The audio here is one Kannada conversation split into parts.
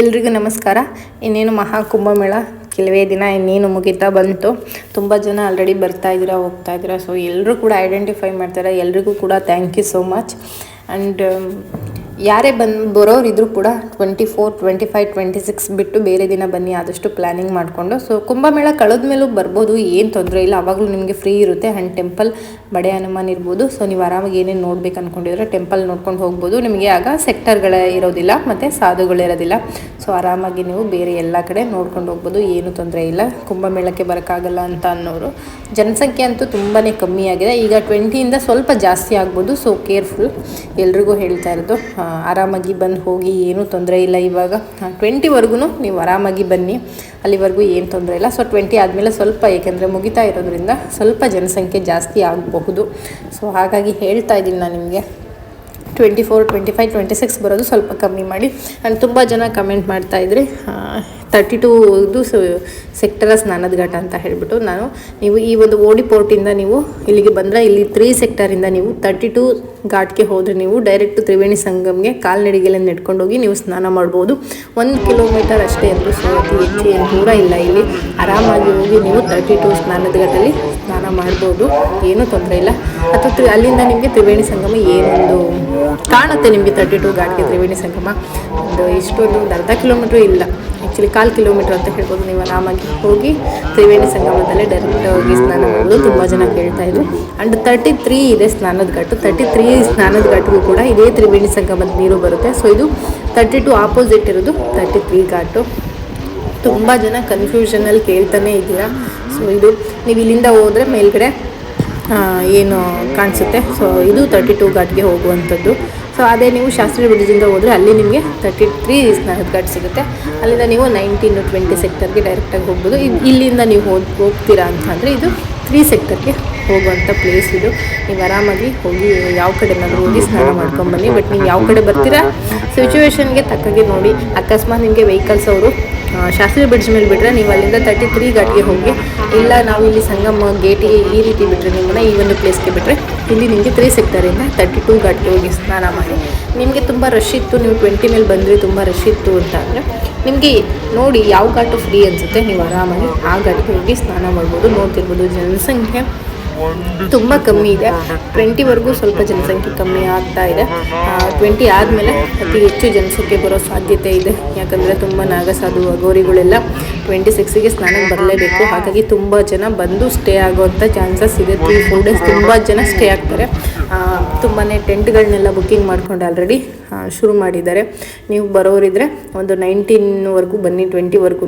ಎಲ್ರಿಗೂ ನಮಸ್ಕಾರ. ಇನ್ನೇನು ಮಹಾಕುಂಭಮೇಳ, ಕೆಲವೇ ದಿನ ಇನ್ನೇನು ಮುಗಿತಾ ಬಂತು. ತುಂಬ ಜನ ಆಲ್ರೆಡಿ ಬರ್ತಾ ಇದ್ದೀರಾ, ಹೋಗ್ತಾ ಸೊ ಎಲ್ಲರೂ ಕೂಡ ಐಡೆಂಟಿಫೈ ಮಾಡ್ತಾರೆ. ಎಲ್ರಿಗೂ ಕೂಡ thank you so much and ಯಾರೇ ಬಂದು ಬರೋರು ಇದ್ರೂ ಕೂಡ twenty four twenty five twenty six ಬಿಟ್ಟು ಬೇರೆ ದಿನ ಬನ್ನಿ, ಆದಷ್ಟು ಪ್ಲಾನಿಂಗ್ ಮಾಡಿಕೊಂಡು. ಸೊ ಕುಂಭಮೇಳ ಕಳೆದ ಮೇಲೂ ಬರ್ಬೋದು, ಏನು ತೊಂದರೆ ಇಲ್ಲ. ಆವಾಗಲೂ ನಿಮಗೆ ಫ್ರೀ ಇರುತ್ತೆ. ಆ್ಯಂಡ್ ಟೆಂಪಲ್ ಬಡೆ ಹನುಮಾನ್ ಇರ್ಬೋದು. ಸೊ ನೀವು ಆರಾಮಾಗಿ ಏನೇನು ನೋಡ್ಬೇಕು ಅಂದ್ಕೊಂಡಿದ್ರೆ ಟೆಂಪಲ್ ನೋಡ್ಕೊಂಡು ಹೋಗ್ಬೋದು. ನಿಮಗೆ ಆಗ ಸೆಕ್ಟರ್ಗಳೇ ಇರೋದಿಲ್ಲ, ಮತ್ತು ಸಾಧುಗಳಿರೋದಿಲ್ಲ ಸೊ ಆರಾಮಾಗಿ ನೀವು ಬೇರೆ ಎಲ್ಲ ಕಡೆ ನೋಡ್ಕೊಂಡು ಹೋಗ್ಬೋದು. ಏನು ತೊಂದರೆ ಇಲ್ಲ. ಕುಂಭಮೇಳಕ್ಕೆ ಬರೋಕ್ಕಾಗಲ್ಲ ಅಂತ ಅನ್ನೋರು. ಜನಸಂಖ್ಯೆ ಅಂತೂ ತುಂಬಾ ಕಮ್ಮಿ ಆಗಿದೆ. ಈಗ ಟ್ವೆಂಟಿಯಿಂದ ಸ್ವಲ್ಪ ಜಾಸ್ತಿ ಆಗ್ಬೋದು. ಸೊ ಕೇರ್ಫುಲ್ ಎಲ್ರಿಗೂ ಹೇಳ್ತಾ ಇರೋದು ಆರಾಮಾಗಿ ಬಂದು ಹೋಗಿ ಏನೂ ತೊಂದರೆ ಇಲ್ಲ ಇವಾಗ. ಟ್ವೆಂಟಿವರೆಗೂ ನೀವು ಆರಾಮಾಗಿ ಬನ್ನಿ. ಅಲ್ಲಿವರೆಗೂ ಏನು ತೊಂದರೆ ಇಲ್ಲ. ಸೊ ಟ್ವೆಂಟಿ ಆದಮೇಲೆ ಸ್ವಲ್ಪ, ಏಕೆಂದರೆ ಮುಗಿತಾ ಇರೋದ್ರಿಂದ ಸ್ವಲ್ಪ ಜನಸಂಖ್ಯೆ ಜಾಸ್ತಿ ಆಗಬಹುದು. ಸೊ ಹಾಗಾಗಿ ಹೇಳ್ತಾ ಇದ್ದೀನಿ ನಾನು ನಿಮಗೆ. Twenty four twenty five twenty six ಬರೋದು ಸ್ವಲ್ಪ ಕಮ್ಮಿ ಮಾಡಿ. ಆ್ಯಂಡ್ ತುಂಬ ಜನ ಕಮೆಂಟ್ ಮಾಡ್ತಾ ಇದ್ರಿ. ತರ್ಟಿ ಟೂ ಇದು ಸೆಕ್ಟರ ಸ್ನಾನದ ಘಟ ಅಂತ ಹೇಳಿಬಿಟ್ಟು ನಾನು ನೀವು ಈ ಒಂದು ಓಡಿ ಪೋರ್ಟಿಂದ ನೀವು ಇಲ್ಲಿಗೆ ಬಂದರೆ ಇಲ್ಲಿ ತ್ರೀ ಸೆಕ್ಟರಿಂದ ನೀವು ತರ್ಟಿ ಟೂ ಘಾಟ್ಗೆ ಹೋದರೆ ನೀವು ಡೈರೆಕ್ಟ್ ತ್ರಿವೇಣಿ ಸಂಗಮ್ಗೆ ಕಾಲ್ನಡಿಗೆಲ್ಲ ನೆಡ್ಕೊಂಡೋಗಿ ನೀವು ಸ್ನಾನ ಮಾಡ್ಬೋದು. ಒಂದು ಕಿಲೋಮೀಟರ್ ಅಷ್ಟೇ ಎಂದು ಸೊ ಅತಿ ಹೆಚ್ಚು ಏನು ದೂರ ಇಲ್ಲ ಇಲ್ಲಿ. ಆರಾಮಾಗಿ ಹೋಗಿ ನೀವು ತರ್ಟಿ ಟೂ ಸ್ನಾನದ ಘಾಟಲ್ಲಿ ಸ್ನಾನ ಮಾಡ್ಬೋದು. ಏನೂ ತೊಂದರೆ ಇಲ್ಲ. ಅಥವಾ ಅಲ್ಲಿಂದ ನಿಮಗೆ ತ್ರಿವೇಣಿ ಸಂಗಮ ಏನೊಂದು ಕಾಣುತ್ತೆ ನಿಮಗೆ ತರ್ಟಿ ಟು ಘಾಟ್ಗೆ ತ್ರಿವೇಣಿ ಸಂಗಮ. ಒಂದು ಇಷ್ಟೊಂದು ಒಂದು ಅರ್ಧ ಕಿಲೋಮೀಟ್ರ್ ಇಲ್ಲ. ಆ್ಯಕ್ಚುಲಿ ಕಾಲು ಕಿಲೋಮೀಟ್ರ್ ಅಂತ ಹೇಳ್ಬೋದು ನೀವು ಆರಾಮಾಗಿ. ಹೋಗಿ ತ್ರಿವೇಣಿ ಸಂಗಮದಲ್ಲೇ ಡೈರೆಕ್ಟ್ ಹೋಗಿ ಸ್ನಾನ ಮಾಡೋದು ತುಂಬ ಜನ ಕೇಳ್ತಾ ಇದ್ರು. ಆ್ಯಂಡ್ ತರ್ಟಿ ತ್ರೀ ಇದೆ ಸ್ನಾನದ ಘಾಟು. ತರ್ಟಿ ತ್ರೀ ಸ್ನಾನದ ಘಾಟಿಗೂ ಕೂಡ ಇದೇ ತ್ರಿವೇಣಿ ಸಂಗಮದ ನೀರು ಬರುತ್ತೆ. ಸೊ ಇದು ತರ್ಟಿ ಟು ಆಪೋಸಿಟ್ ಇರೋದು ತರ್ಟಿ ತ್ರೀ ಘಾಟು. ತುಂಬ ಜನ ಕನ್ಫ್ಯೂಷನಲ್ಲಿ ಕೇಳ್ತಾನೆ ಇದ್ದೀರಾ. ಸೊ ಇದು ನೀವು ಇಲ್ಲಿಂದ ಹೋದರೆ ಮೇಲ್ಗಡೆ ಏನು ಕಾಣಿಸುತ್ತೆ. ಸೊ ಇದು ತರ್ಟಿ ಟು ಘಾಟ್ಗೆ ಹೋಗುವಂಥದ್ದು. ಸೊ ಅದೇ ನೀವು ಶಾಸ್ತ್ರಿ ಬ್ರಿಡ್ಜಿಂದ ಹೋದರೆ ಅಲ್ಲಿ ನಿಮಗೆ ತರ್ಟಿ ತ್ರೀ ಸ್ನಾನದ ಘಾಟ್ ಸಿಗುತ್ತೆ. ಅಲ್ಲಿಂದ ನೀವು ನೈನ್ಟೀನು ಟ್ವೆಂಟಿ ಸೆಕ್ಟರ್ಗೆ ಡೈರೆಕ್ಟಾಗಿ ಹೋಗ್ಬೋದು. ಇಲ್ಲಿಂದ ನೀವು ಹೋಗಿ, ಹೋಗ್ತೀರಾ ಅಂತಂದರೆ ಇದು ತ್ರೀ ಸೆಕ್ಟರ್ಗೆ ಹೋಗುವಂಥ ಪ್ಲೇಸ್ ಇದು. ನೀವು ಆರಾಮಾಗಿ ಹೋಗಿ ಯಾವ ಕಡೆನಾದರೂ ಹೋಗಿ ಸ್ನಾನ ಮಾಡ್ಕೊಂಬನ್ನಿ ಬಟ್ ನೀವು ಯಾವ ಕಡೆ ಬರ್ತೀರಾ? ಸಿಚುವೇಶನ್ಗೆ ತಕ್ಕಾಗಿ ನೋಡಿ. ಅಕಸ್ಮಾತ್ ನಿಮಗೆ ವೆಹಿಕಲ್ಸ್ ಅವರು ಆ, ಶಾಸ್ತ್ರಿ ಬ್ರಿಡ್ಜ್ ಮೇಲೆ ಬಿಟ್ಟರೆ ನೀವು ಅಲ್ಲಿಂದ ತರ್ಟಿ ತ್ರೀ ಘಾಟ್ಗೆ ಹೋಗಿ ಇಲ್ಲ ನಾವು ಇಲ್ಲಿ ಸಂಗಮ ಗೇಟಿಗೆ ಈ ರೀತಿ ಬಿಟ್ಟರೆ ನಿಮ್ಮನ್ನ ಈ ಒಂದು ಪ್ಲೇಸ್ಗೆ ಬಿಟ್ಟರೆ ಇಲ್ಲಿ ನಿಮಗೆ ತ್ರೀ ಸೆಕ್ಟರಿಂದ ತರ್ಟಿ ಟೂ ಘಾಟ್ಗೆ ಹೋಗಿ ಸ್ನಾನ ಮಾಡಿ. ನಿಮಗೆ ತುಂಬ ರಶ್ ಇತ್ತು ನೀವು ಟ್ವೆಂಟಿ ಮೇಲೆ ಬಂದರೆ ತುಂಬ ರಶ್ ಇತ್ತು ಅಂತ ಅಂದರೆ ನಿಮಗೆ ನೋಡಿ ಯಾವ ಘಾಟು ಫ್ರೀ ಅನಿಸುತ್ತೆ ನೀವು ಆರಾಮಾಗಿ ಆ ಘಾಟ್ಗೆ ಹೋಗಿ ಸ್ನಾನ ಮಾಡ್ಬೋದು ನೋಡ್ತಿರ್ಬೋದು ಜನಸಂಖ್ಯೆ. ತುಂಬ ಕಮ್ಮಿ ಇದೆ. ಟ್ವೆಂಟಿವರೆಗೂ ಸ್ವಲ್ಪ ಜನಸಂಖ್ಯೆ ಕಮ್ಮಿ ಆಗ್ತಾ ಇದೆ. ಟ್ವೆಂಟಿ ಆದಮೇಲೆ ಅತಿ ಹೆಚ್ಚು ಜನಸಂಖ್ಯೆ ಬರೋ ಸಾಧ್ಯತೆ ಇದೆ. ಯಾಕಂದರೆ ತುಂಬ ನಾಗಸಾಧು ಅಗೋರಿಗಳೆಲ್ಲ ಟ್ವೆಂಟಿ ಸಿಕ್ಸಿಗೆ ಸ್ನಾನಕ್ಕೆ ಬರಲೇಬೇಕು. ಹಾಗಾಗಿ ತುಂಬ ಜನ ಬಂದು ಸ್ಟೇ ಆಗೋವಂಥ ಚಾನ್ಸಸ್ ಇದೆ. ತ್ರೀ ಫೋರ್ ಡೇಸ್ ತುಂಬ ಜನ ಸ್ಟೇ ಆಗ್ತಾರೆ. ತುಂಬಾ ಟೆಂಟ್ಗಳನ್ನೆಲ್ಲ ಬುಕ್ಕಿಂಗ್ ಮಾಡ್ಕೊಂಡು ಆಲ್ರೆಡಿ ಶುರು ಮಾಡಿದ್ದಾರೆ. ನೀವು ಬರೋರಿದ್ರೆ ಒಂದು ನೈನ್ಟೀನ್ವರೆಗೂ ಬನ್ನಿ, ಟ್ವೆಂಟಿವರೆಗೂ.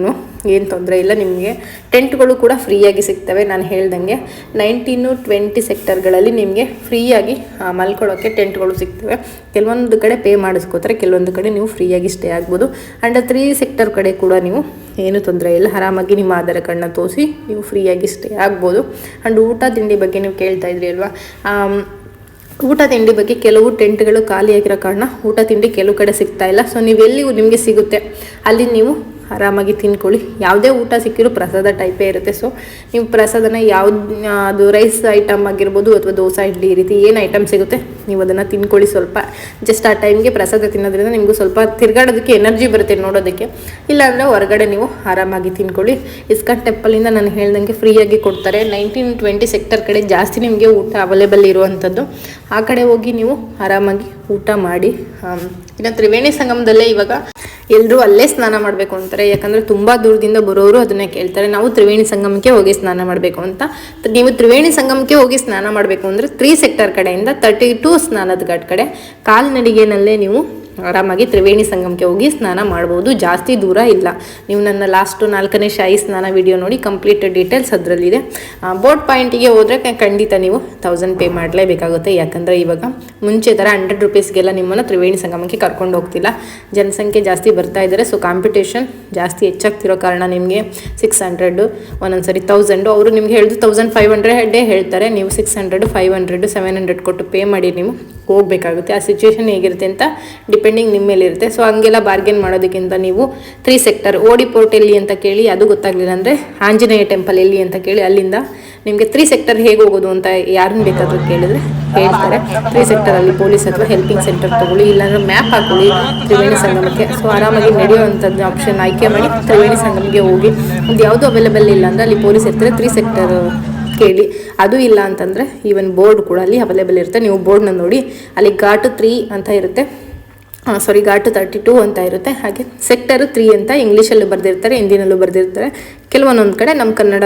ಏನು ತೊಂದರೆ ಇಲ್ಲ, ನಿಮಗೆ ಟೆಂಟ್ಗಳು ಕೂಡ ಫ್ರೀಯಾಗಿ ಸಿಗ್ತವೆ, ನಾನು ಹೇಳ್ದಂಗೆ. ನೈನ್ಟೀನು ಟ್ವೆಂಟಿ ಸೆಕ್ಟರ್ಗಳಲ್ಲಿ ನಿಮಗೆ ಫ್ರೀಯಾಗಿ ಮಲ್ಕೊಳ್ಳೋಕ್ಕೆ ಟೆಂಟ್ಗಳು ಸಿಗ್ತವೆ. ಕೆಲವೊಂದು ಕಡೆ ಪೇ ಮಾಡಿಸ್ಕೋತಾರೆ, ಕೆಲವೊಂದು ಕಡೆ ನೀವು ಫ್ರೀಯಾಗಿ ಸ್ಟೇ ಆಗ್ಬೋದು. ಆ್ಯಂಡ್ ತ್ರೀ ಸೆಕ್ಟರ್ ಕಡೆ ಕೂಡ ನೀವು ಏನು ತೊಂದರೆ ಇಲ್ಲ, ಆರಾಮಾಗಿ ನಿಮ್ಮ ಆಧಾರ ಕಾರ್ಡನ್ನ ತೋರಿಸಿ ನೀವು ಫ್ರೀಯಾಗಿ ಸ್ಟೇ ಆಗ್ಬೋದು. ಆ್ಯಂಡ್ ಊಟ, ತಿಂಡಿ ಬಗ್ಗೆ ನೀವು ಕೇಳ್ತಾ ಇದ್ರಿ ಅಲ್ವಾ? ಊಟ ತಿಂಡಿ ಬಗ್ಗೆ ಕೆಲವು ಟೆಂಟ್ಗಳು ಖಾಲಿಯಾಗಿರೋ ಕಾರಣ ಊಟ ತಿಂಡಿ ಕೆಲವು ಕಡೆ ಸಿಗ್ತಾ ಇಲ್ಲ. ಸೊ ನೀವು ಎಲ್ಲಿ ನಿಮಗೆ ಸಿಗುತ್ತೆ. ಅಲ್ಲಿ ನೀವು ಆರಾಮಾಗಿ ತಿನ್ಕೊಳ್ಳಿ ಯಾವುದೇ ಊಟ ಸಿಕ್ಕಿರೋ ಪ್ರಸಾದ ಟೈಪೇ ಇರುತ್ತೆ. ಸೊ ನೀವು ಪ್ರಸಾದನ ಯಾವ್ದು, ಅದು ರೈಸ್ ಐಟಮ್ ಆಗಿರ್ಬೋದು ಅಥವಾ ದೋಸೆ, ಇಡ್ಲಿ ಈ ರೀತಿ ಏನು ಐಟಮ್ ಸಿಗುತ್ತೆ, ನೀವು ಅದನ್ನು ತಿನ್ಕೊಳ್ಳಿ ಸ್ವಲ್ಪ. ಜಸ್ಟ್ ಆ ಟೈಮ್ಗೆ ಪ್ರಸಾದ ತಿನ್ನೋದ್ರಿಂದ ನಿಮಗೂ ಸ್ವಲ್ಪ ತಿರ್ಗಾಡೋದಕ್ಕೆ ಎನರ್ಜಿ ಬರುತ್ತೆ ನೋಡೋದಕ್ಕೆ. ಇಲ್ಲಾಂದರೆ ಹೊರಗಡೆ ನೀವು ಆರಾಮಾಗಿ ತಿನ್ಕೊಳ್ಳಿ ಇಸ್ಕಾನ್ ಟೆಂಪಲಿಂದ ನಾನು ಹೇಳ್ದಂಗೆ ಫ್ರೀಯಾಗಿ ಕೊಡ್ತಾರೆ. ನೈನ್ಟೀನ್ ಟ್ವೆಂಟಿ ಸೆಕ್ಟರ್ ಕಡೆ ಜಾಸ್ತಿ ನಿಮಗೆ ಊಟ ಅವೈಲೇಬಲ್ ಇರುವಂಥದ್ದು. ಆ ಕಡೆ ಹೋಗಿ ನೀವು ಆರಾಮಾಗಿ ಊಟ ಮಾಡಿ ಇನ್ನು ತ್ರಿವೇಣಿ ಸಂಗಮದಲ್ಲೇ ಇವಾಗ ಎಲ್ಲರೂ ಅಲ್ಲೇ ಸ್ನಾನ ಮಾಡಬೇಕು ಅಂತಾರೆ. ಯಾಕಂದರೆ ತುಂಬ ದೂರದಿಂದ ಬರೋರು ಅದನ್ನೇ ಕೇಳ್ತಾರೆ. ನಾವು ತ್ರಿವೇಣಿ ಸಂಗಮಕ್ಕೆ ಹೋಗಿ ಸ್ನಾನ ಮಾಡಬೇಕು ಅಂತ. ನೀವು ತ್ರಿವೇಣಿ ಸಂಗಮಕ್ಕೆ ಹೋಗಿ ಸ್ನಾನ ಮಾಡಬೇಕು ಅಂದರೆ ತ್ರೀ ಸೆಕ್ಟರ್ ಕಡೆಯಿಂದ ತರ್ಟಿ ಟು ಸ್ನಾನದ ಘಾಟ್ ಕಡೆ. ಕಾಲ್ನಡಿಗೆನಲ್ಲೇ ನೀವು ಆರಾಮಾಗಿ ತ್ರಿವೇಣಿ ಸಂಗಮಕ್ಕೆ ಹೋಗಿ ಸ್ನಾನ ಮಾಡ್ಬೋದು. ಜಾಸ್ತಿ ದೂರ ಇಲ್ಲ. ನೀವು ನನ್ನ ಲಾಸ್ಟು ನಾಲ್ಕನೇ ಶಾಹಿ ಸ್ನಾನ ವಿಡಿಯೋ ನೋಡಿ ಕಂಪ್ಲೀಟ್ ಡೀಟೇಲ್ಸ್ ಅದರಲ್ಲಿದೆ. ಬೋಟ್ ಪಾಯಿಂಟಿಗೆ ಹೋದರೆ ಖಂಡಿತ ನೀವು ತೌಸಂಡ್ ಪೇ ಮಾಡಲೇಬೇಕಾಗುತ್ತೆ. ಯಾಕಂದರೆ ಇವಾಗ ಮುಂಚೆ ಥರ ಹಂಡ್ರೆಡ್ ರುಪೀಸ್ಗೆಲ್ಲ ನಿಮ್ಮನ್ನು ತ್ರಿವೇಣಿ ಸಂಗಮಕ್ಕೆ ಕರ್ಕೊಂಡು ಹೋಗ್ತಿಲ್ಲ. ಜನಸಂಖ್ಯೆ ಜಾಸ್ತಿ ಬರ್ತಾ ಇದ್ದಾರೆ. ಸೊ ಕಾಂಪಿಟೇಷನ್ ಜಾಸ್ತಿ ಹೆಚ್ಚಾಗ್ತಿರೋ ಕಾರಣ ನಿಮಗೆ ಸಿಕ್ಸ್ ಹಂಡ್ರೆಡು ಒಂದೊಂದು ಸರಿ ತೌಸಂಡು ಅವರು ನಿಮ್ಗೆ ಹೇಳಿದ್ರು ತೌಸಂಡ್ ಫೈವ್ ಹಂಡ್ರೆಡೇ ಹೇಳ್ತಾರೆ. ನೀವು six hundred five hundred seven hundred ಕೊಟ್ಟು ಪೇ ಮಾಡಿ ನೀವು ಹೋಗಬೇಕಾಗುತ್ತೆ. ಆ ಸಿಚುವೇಶನ್ ಹೇಗಿರುತ್ತೆ ಅಂತ ಡಿಪೆಂಡಿಂಗ್ ನಿಮ್ಮ ಮೇಲೆ ಇರುತ್ತೆ. ಸೊ ಹಂಗೆಲ್ಲ ಬಾರ್ಗೇನ್ ಮಾಡೋದಕ್ಕಿಂತ ನೀವು ತ್ರೀ ಸೆಕ್ಟರ್ ಓಡಿ ಪೋರ್ಟ್ ಎಲ್ಲಿ ಅಂತ ಕೇಳಿ, ಅದು ಗೊತ್ತಾಗಲಿಲ್ಲ ಅಂದರೆ ಆಂಜನೇಯ ಟೆಂಪಲ್ ಎಲ್ಲಿ ಅಂತ ಕೇಳಿ, ಅಲ್ಲಿಂದ ನಿಮಗೆ ತ್ರೀ ಸೆಕ್ಟರ್ ಹೇಗೆ ಹೋಗೋದು ಅಂತ ಯಾರನ್ನ ಬೇಕಾದರೂ ಕೇಳಿದ್ರೆ ಹೇಳ್ತಾರೆ. ತ್ರೀ ಸೆಕ್ಟರಲ್ಲಿ ಪೊಲೀಸ್ ಅಥವಾ ಹೆಲ್ಪಿಂಗ್ ಸೆಂಟರ್ ತಗೊಳ್ಳಿ, ಇಲ್ಲಾಂದ್ರೆ ಮ್ಯಾಪ್ ಹಾಕೊಳ್ಳಿ ತ್ರಿವೇಣಿ ಸಂಗಮಕ್ಕೆ. ಸೊ ಆರಾಮಾಗಿ ನಡೆಯುವಂಥದ್ದು ಆಪ್ಷನ್ ಆಯ್ಕೆ ಮಾಡಿ ತ್ರಿವೇಣಿ ಸಂಗಮಕ್ಕೆ ಹೋಗಿ. ಒಂದು ಯಾವುದು ಅವೈಲೇಬಲ್ ಇಲ್ಲ ಅಂದರೆ ಅಲ್ಲಿ ಪೊಲೀಸ್ ಇರ್ತಾರೆ ತ್ರೀ ಸೆಕ್ಟರ್ ಕೇಳಿ. ಅದು ಇಲ್ಲ ಅಂತಂದರೆ ಈವನ್ ಬೋರ್ಡ್ ಕೂಡ ಅಲ್ಲಿ ಅವೈಲೇಬಲ್ ಇರುತ್ತೆ. ನೀವು ಬೋರ್ಡ್ನ ನೋಡಿ, ಅಲ್ಲಿ ಘಾಟು ತ್ರೀ ಅಂತ ಇರುತ್ತೆ. ಸಾರಿ ಘಾಟು ತರ್ಟಿ ಟೂ ಅಂತ ಇರುತ್ತೆ. ಹಾಗೆ ಸೆಕ್ಟರ್ ತ್ರೀ ಅಂತ ಇಂಗ್ಲೀಷಲ್ಲೂ ಬರೆದಿರ್ತಾರೆ, ಹಿಂದಿನಲ್ಲೂ ಬರೆದಿರ್ತಾರೆ. ಕೆಲವೊಂದೊಂದು ಕಡೆ ನಮ್ಮ ಕನ್ನಡ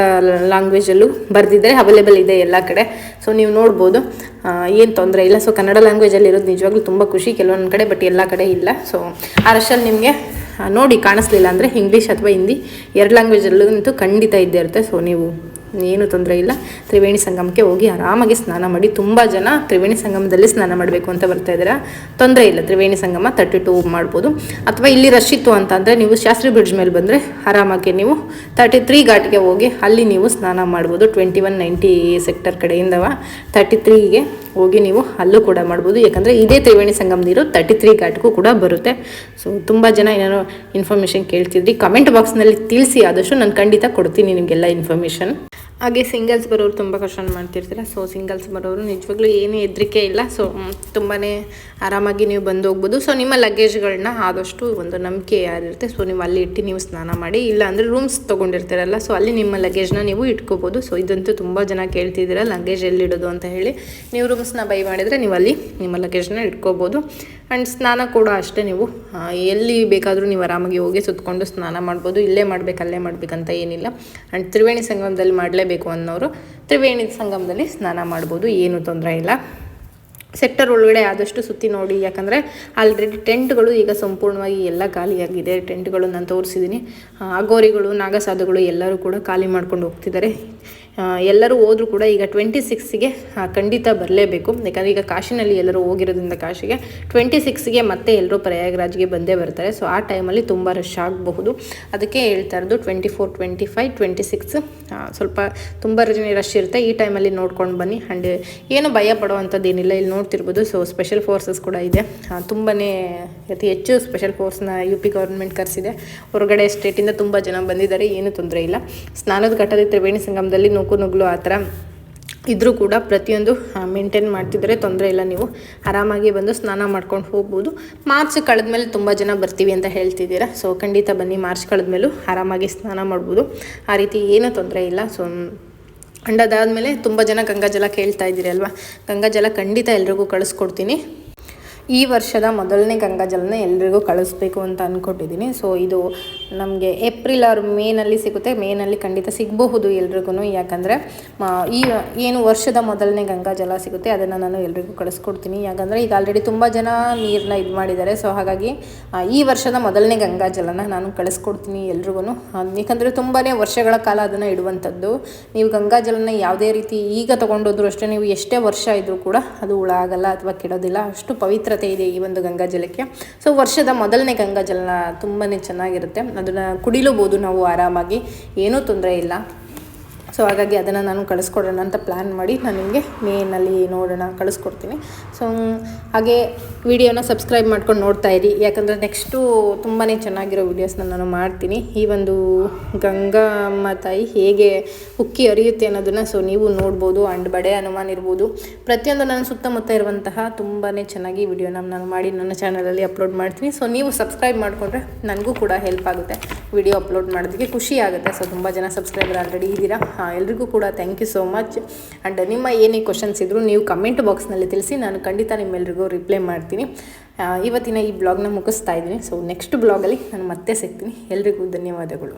ಲ್ಯಾಂಗ್ವೇಜಲ್ಲೂ ಬರೆದಿದ್ದರೆ ಅವೈಲೇಬಲ್ ಇದೆ ಎಲ್ಲ ಕಡೆ. ಸೊ ನೀವು ನೋಡ್ಬೋದು. ಏನು ತೊಂದರೆ ಇಲ್ಲ. ಸೊ ಕನ್ನಡ ಲ್ಯಾಂಗ್ವೇಜಲ್ಲಿ ಇರೋದು ನಿಜವಾಗ್ಲೂ ತುಂಬ ಖುಷಿ. ಕೆಲವೊಂದು ಕಡೆ ಬಟ್ ಎಲ್ಲ ಕಡೆ ಇಲ್ಲ. ಸೊ ಆ ನಿಮಗೆ ನೋಡಿ ಕಾಣಿಸ್ಲಿಲ್ಲ ಅಂದರೆ ಇಂಗ್ಲೀಷ್ ಅಥವಾ ಹಿಂದಿ ಎರಡು ಲ್ಯಾಂಗ್ವೇಜಲ್ಲೂ ಖಂಡಿತ ಇದ್ದೇ ಇರುತ್ತೆ. ಸೊ ನೀವು ಏನು ತೊಂದರೆ ಇಲ್ಲ. ತ್ರಿವೇಣಿ ಸಂಗಮಕ್ಕೆ ಹೋಗಿ ಆರಾಮಾಗಿ ಸ್ನಾನ ಮಾಡಿ ತುಂಬ ಜನ ತ್ರಿವೇಣಿ ಸಂಗಮದಲ್ಲಿ ಸ್ನಾನ ಮಾಡಬೇಕು ಅಂತ ಬರ್ತಾ ಇದ್ದೀರಾ ತೊಂದರೆ ಇಲ್ಲ, ತ್ರಿವೇಣಿ ಸಂಗಮ ತರ್ಟಿ ಟೂ ಮಾಡ್ಬೋದು. ಅಥವಾ ಇಲ್ಲಿ ರಶ್ ಇತ್ತು ಅಂತ ಅಂದರೆ ನೀವು ಶಾಸ್ತ್ರಿ ಬ್ರಿಡ್ಜ್ ಮೇಲೆ ಬಂದರೆ ಆರಾಮಾಗಿ ನೀವು ತರ್ಟಿ ತ್ರೀ ಘಾಟ್ಗೆ ಹೋಗಿ ಅಲ್ಲಿ ನೀವು ಸ್ನಾನ ಮಾಡ್ಬೋದು. ಟ್ವೆಂಟಿ ಒನ್ ನೈಂಟಿ ಸೆಕ್ಟರ್ ಕಡೆಯಿಂದವ ತರ್ಟಿ ತ್ರೀಗೆ ಹೋಗಿ ನೀವು ಅಲ್ಲೂ ಕೂಡ ಮಾಡ್ಬೋದು. ಯಾಕಂದರೆ ಇದೇ ತ್ರಿವೇಣಿ ಸಂಗಮ ನೀರು ತರ್ಟಿ ತ್ರೀ ಘಾಟ್ಗೂ ಕೂಡ ಬರುತ್ತೆ. ಸೊ ತುಂಬ ಜನ ಏನಾದ್ರು ಇನ್ಫಾರ್ಮೇಷನ್ ಕೇಳ್ತಿದ್ರಿ ಕಮೆಂಟ್ ಬಾಕ್ಸ್ನಲ್ಲಿ ತಿಳಿಸಿ ಆದಷ್ಟು ನಾನು ಖಂಡಿತ ಕೊಡ್ತೀನಿ ನಿಮಗೆಲ್ಲ ಇನ್ಫಾರ್ಮೇಷನ್ ಹಾಗೆ ಸಿಂಗಲ್ಸ್ ಬರೋರು ತುಂಬ ಕಷ್ಟ ಮಾಡ್ತಿರ್ತೀರ. ಸೊ ಸಿಂಗಲ್ಸ್ ಬರೋರು ನಿಜವಾಗ್ಲೂ ಏನೂ ಹೆದರಿಕೆ ಇಲ್ಲ. ಸೊ ತುಂಬಾ ಆರಾಮಾಗಿ ನೀವು ಬಂದು ಹೋಗ್ಬೋದು. ಸೊ ನಿಮ್ಮ ಲಗೇಜ್ಗಳನ್ನ ಆದಷ್ಟು ಒಂದು ನಂಬಿಕೆ ಯಾರಿರುತ್ತೆ ಸೊ ನೀವು ಅಲ್ಲಿ ಇಟ್ಟು ನೀವು ಸ್ನಾನ ಮಾಡಿ, ಇಲ್ಲ ಅಂದರೆ ರೂಮ್ಸ್ ತೊಗೊಂಡಿರ್ತೀರಲ್ಲ ಸೊ ಅಲ್ಲಿ ನಿಮ್ಮ ಲಗೇಜ್ನ ನೀವು ಇಟ್ಕೋಬೋದು. ಸೊ ಇದಂತೂ ತುಂಬ ಜನ ಕೇಳ್ತಿದ್ದೀರ ಲಗೇಜ್ ಎಲ್ಲಿಡೋದು ಅಂತ ಹೇಳಿ. ನೀವು ರೂಮ್ಸ್ನ ಬೈ ಮಾಡಿದರೆ ನೀವು ಅಲ್ಲಿ ನಿಮ್ಮ ಲಗೇಜ್ನ ಇಟ್ಕೋಬೋದು. ಆ್ಯಂಡ್ ಸ್ನಾನ ಕೂಡ ಅಷ್ಟೇ ನೀವು. ಎಲ್ಲಿ ಬೇಕಾದರೂ ನೀವು ಆರಾಮಾಗಿ ಹೋಗಿ ಸುತ್ತಕೊಂಡು ಸ್ನಾನ ಮಾಡ್ಬೋದು. ಇಲ್ಲೇ ಮಾಡ್ಬೇಕು, ಅಲ್ಲೇ ಮಾಡಬೇಕಂತ ಏನಿಲ್ಲ. ಆ್ಯಂಡ್ ತ್ರಿವೇಣಿ ಸಂಗಮದಲ್ಲಿ ಮಾಡಲೇಬೇಕು ಅನ್ನೋರು ತ್ರಿವೇಣಿ ಸಂಗಮದಲ್ಲಿ ಸ್ನಾನ ಮಾಡ್ಬೋದು. ಏನೂ ತೊಂದರೆ ಇಲ್ಲ. ಸೆಕ್ಟರ್ ಒಳಗಡೆ ಆದಷ್ಟು ಸುತ್ತಿ ನೋಡಿ. ಯಾಕಂದರೆ ಆಲ್ರೆಡಿ ಟೆಂಟ್ಗಳು ಈಗ ಸಂಪೂರ್ಣವಾಗಿ ಎಲ್ಲ ಖಾಲಿಯಾಗಿದೆ. ಟೆಂಟ್ಗಳು ನಾನು ತೋರಿಸಿದ್ದೀನಿ. ಅಗೋರಿಗಳು ನಾಗಸಾಧುಗಳು ಎಲ್ಲರೂ ಕೂಡ ಖಾಲಿ ಮಾಡ್ಕೊಂಡು ಹೋಗ್ತಿದ್ದಾರೆ. ಎಲ್ಲರೂ ಹೋದರೂ ಕೂಡ ಈಗ ಟ್ವೆಂಟಿ ಸಿಕ್ಸ್ಗೆ ಖಂಡಿತ ಬರಲೇಬೇಕು. ಯಾಕಂದರೆ ಈಗ ಕಾಶಿನಲ್ಲಿ ಎಲ್ಲರೂ ಹೋಗಿರೋದ್ರಿಂದ ಕಾಶಿಗೆ ಟ್ವೆಂಟಿ ಸಿಕ್ಸ್ಗೆ ಮತ್ತೆ ಎಲ್ಲರೂ ಪ್ರಯಾಗ್ರಾಜ್ಗೆ ಬಂದೇ ಬರ್ತಾರೆ. ಸೊ ಆ ಟೈಮಲ್ಲಿ ತುಂಬ ರಶ್ ಆಗಬಹುದು. ಅದಕ್ಕೆ ಹೇಳ್ತಾ ಇರೋದು twenty four twenty five twenty six ಸ್ವಲ್ಪ ತುಂಬ ರಶ್ ಇರುತ್ತೆ. ಈ ಟೈಮಲ್ಲಿ ನೋಡ್ಕೊಂಡು ಬನ್ನಿ. ಆ್ಯಂಡ್ ಏನು ಭಯ ಪಡುವಂಥದ್ದು ಏನಿಲ್ಲ ಇಲ್ಲಿ ನೋಡ್ತಿರ್ಬೋದು. ಸೊ ಸ್ಪೆಷಲ್ ಫೋರ್ಸಸ್ ಕೂಡ ಇದೆ. ತುಂಬಾ ಅತಿ ಹೆಚ್ಚು ಸ್ಪೆಷಲ್ ಫೋರ್ಸ್ನ ಯು ಪಿ ಗೌರ್ಮೆಂಟ್ ಕರೆಸಿದೆ. ಹೊರಗಡೆ ಸ್ಟೇಟಿಂದ ತುಂಬ ಜನ ಬಂದಿದ್ದಾರೆ, ಏನೂ ತೊಂದರೆ ಇಲ್ಲ. ಸ್ನಾನದ ಘಟ್ಟದ ತ್ರಿವೇಣಿ ಸಂಗಮದಲ್ಲಿ ನೂಕು ನುಗ್ಲು ಆ ಥರ ಇದ್ರೂ ಕೂಡ ಪ್ರತಿಯೊಂದು ಮೇಂಟೈನ್ ಮಾಡ್ತಿದ್ರೆ ತೊಂದರೆ ಇಲ್ಲ ನೀವು. ಆರಾಮಾಗಿ ಬಂದು ಸ್ನಾನ ಮಾಡ್ಕೊಂಡು ಹೋಗ್ಬೋದು. ಮಾರ್ಚ್ ಕಳೆದ್ಮೇಲೆ ತುಂಬ ಜನ ಬರ್ತೀವಿ ಅಂತ ಹೇಳ್ತಿದ್ದೀರಾ. ಸೊ ಖಂಡಿತ ಬನ್ನಿ. ಮಾರ್ಚ್ ಕಳೆದ್ಮೇಲೂ ಆರಾಮಾಗಿ ಸ್ನಾನ ಮಾಡ್ಬೋದು. ಆ ರೀತಿ ಏನೂ ತೊಂದರೆ ಇಲ್ಲ. ಸೊ ಅಂಡದಾದ ಮೇಲೆ ತುಂಬ ಜನ ಗಂಗಾಜಲ ಕೇಳ್ತಾ ಇದ್ದೀರಿ ಅಲ್ವಾ? ಗಂಗಾಜಲ ಖಂಡಿತ ಎಲ್ರಿಗೂ ಕಳಿಸ್ಕೊಡ್ತೀನಿ. ಈ ವರ್ಷದ ಮೊದಲನೇ ಗಂಗಾಜಲನ ಎಲ್ರಿಗೂ ಕಳಿಸ್ಬೇಕು ಅಂತ ಅಂದ್ಕೊಂಡಿದ್ದೀನಿ ಸೊ ಇದು ನಮಗೆ ಏಪ್ರಿಲ್ ಆರ್ ಮೇನಲ್ಲಿ ಸಿಗುತ್ತೆ. ಮೇನಲ್ಲಿ ಖಂಡಿತ ಸಿಗಬಹುದು ಎಲ್ರಿಗೂ ಯಾಕಂದರೆ ಈ ಏನು ವರ್ಷದ ಮೊದಲನೇ ಗಂಗಾಜಲ ಸಿಗುತ್ತೆ, ಅದನ್ನು ನಾನು ಎಲ್ರಿಗೂ ಕಳಿಸ್ಕೊಡ್ತೀನಿ. ಯಾಕಂದರೆ, ಈಗ ಆಲ್ರೆಡಿ ತುಂಬ ಜನ ನೀರನ್ನ ಇದು ಮಾಡಿದ್ದಾರೆ. ಸೊ ಹಾಗಾಗಿ ಈ ವರ್ಷದ ಮೊದಲನೇ ಗಂಗಾಜಲನ ನಾನು ಕಳಿಸ್ಕೊಡ್ತೀನಿ ಎಲ್ರಿಗೂ ಯಾಕಂದರೆ ತುಂಬಾ ವರ್ಷಗಳ ಕಾಲ ಅದನ್ನು ಇಡುವಂಥದ್ದು. ನೀವು ಗಂಗಾಜಲನ ಯಾವುದೇ ರೀತಿ ಈಗ ತೊಗೊಂಡೋದ್ರು ಅಷ್ಟೇ, ನೀವು ಎಷ್ಟೇ ವರ್ಷ ಇದ್ರೂ ಕೂಡ ಅದು ಹುಳ ಆಗಲ್ಲ ಅಥವಾ ಕೆಡೋದಿಲ್ಲ. ಅಷ್ಟು ಪವಿತ್ರತೆ ಇದೆ ಈ ಒಂದು ಗಂಗಾಜಲಕ್ಕೆ ಸೊ ವರ್ಷದ ಮೊದಲನೇ ಗಂಗಾಜಲ ತುಂಬಾ ಚೆನ್ನಾಗಿರುತ್ತೆ. ಅದನ್ನು ಕುಡಿಲೂಬೋದು ನಾವು ಆರಾಮಾಗಿ. ಏನೂ ತೊಂದರೆ ಇಲ್ಲ. ಸೊ ಹಾಗಾಗಿ ಅದನ್ನು ನಾನು ಕಳಿಸ್ಕೊಡೋಣ ಅಂತ ಪ್ಲ್ಯಾನ್ ಮಾಡಿ ನಾನು ನಿಮಗೆ ಮೇನಲ್ಲಿ ನೋಡೋಣ, ಕಳಿಸ್ಕೊಡ್ತೀನಿ. ಸೊ ಹಾಗೆ ವಿಡಿಯೋನ ಸಬ್ಸ್ಕ್ರೈಬ್ ಮಾಡ್ಕೊಂಡು ನೋಡ್ತಾ ಇರಿ. ಯಾಕಂದರೆ ನೆಕ್ಸ್ಟು ತುಂಬಾ ಚೆನ್ನಾಗಿರೋ ವಿಡಿಯೋಸ್ನ ನಾನು ಮಾಡ್ತೀನಿ. ಈ ಒಂದು ಗಂಗಮ್ಮ ತಾಯಿ ಹೇಗೆ ಉಕ್ಕಿ ಹರಿಯುತ್ತೆ ಅನ್ನೋದನ್ನು ಸೊ ನೀವು ನೋಡ್ಬೋದು ಆ್ಯಂಡ್ ಬಡೆ ಅನುಮಾನ ಇರ್ಬೋದು. ಪ್ರತಿಯೊಂದು ನನ್ನ ಸುತ್ತಮುತ್ತ ಇರುವಂತಹ ತುಂಬಾ ಚೆನ್ನಾಗಿ ವಿಡಿಯೋನ ನಾನು ಮಾಡಿ ನನ್ನ ಚಾನಲಲ್ಲಿ ಅಪ್ಲೋಡ್ ಮಾಡ್ತೀನಿ. ಸೊ ನೀವು ಸಬ್ಸ್ಕ್ರೈಬ್ ಮಾಡಿಕೊಂಡ್ರೆ ನನಗೂ ಕೂಡ ಹೆಲ್ಪ್ ಆಗುತ್ತೆ. ವಿಡಿಯೋ ಅಪ್ಲೋಡ್ ಮಾಡೋದಕ್ಕೆ ಖುಷಿ ಆಗುತ್ತೆ. ಸೊ ತುಂಬ ಜನ ಸಬ್ಸ್ಕ್ರೈಬರ್ ಆಲ್ರೆಡಿ ಇದ್ದೀರಾ. ಎಲ್ರಿಗೂ ಕೂಡ thank you so much and ನಿಮ್ಮ ಏನೇ ಕ್ವಶನ್ಸ್ ಇದ್ದರೂ ನೀವು ಕಮೆಂಟ್ ಬಾಕ್ಸ್ನಲ್ಲಿ ತಿಳಿಸಿ, ನಾನು ಖಂಡಿತ ನಿಮ್ಮೆಲ್ರಿಗೂ ರಿಪ್ಲೈ ಮಾಡ್ತೀನಿ. ಇವತ್ತಿನ ಈ ಬ್ಲಾಗ್ನ ಮುಗಿಸ್ತಾ ಇದ್ದೀನಿ. ಸೊ ನೆಕ್ಸ್ಟ್ ಬ್ಲಾಗಲ್ಲಿ ನಾನು ಮತ್ತೆ ಸಿಗ್ತೀನಿ. ಎಲ್ರಿಗೂ ಧನ್ಯವಾದಗಳು.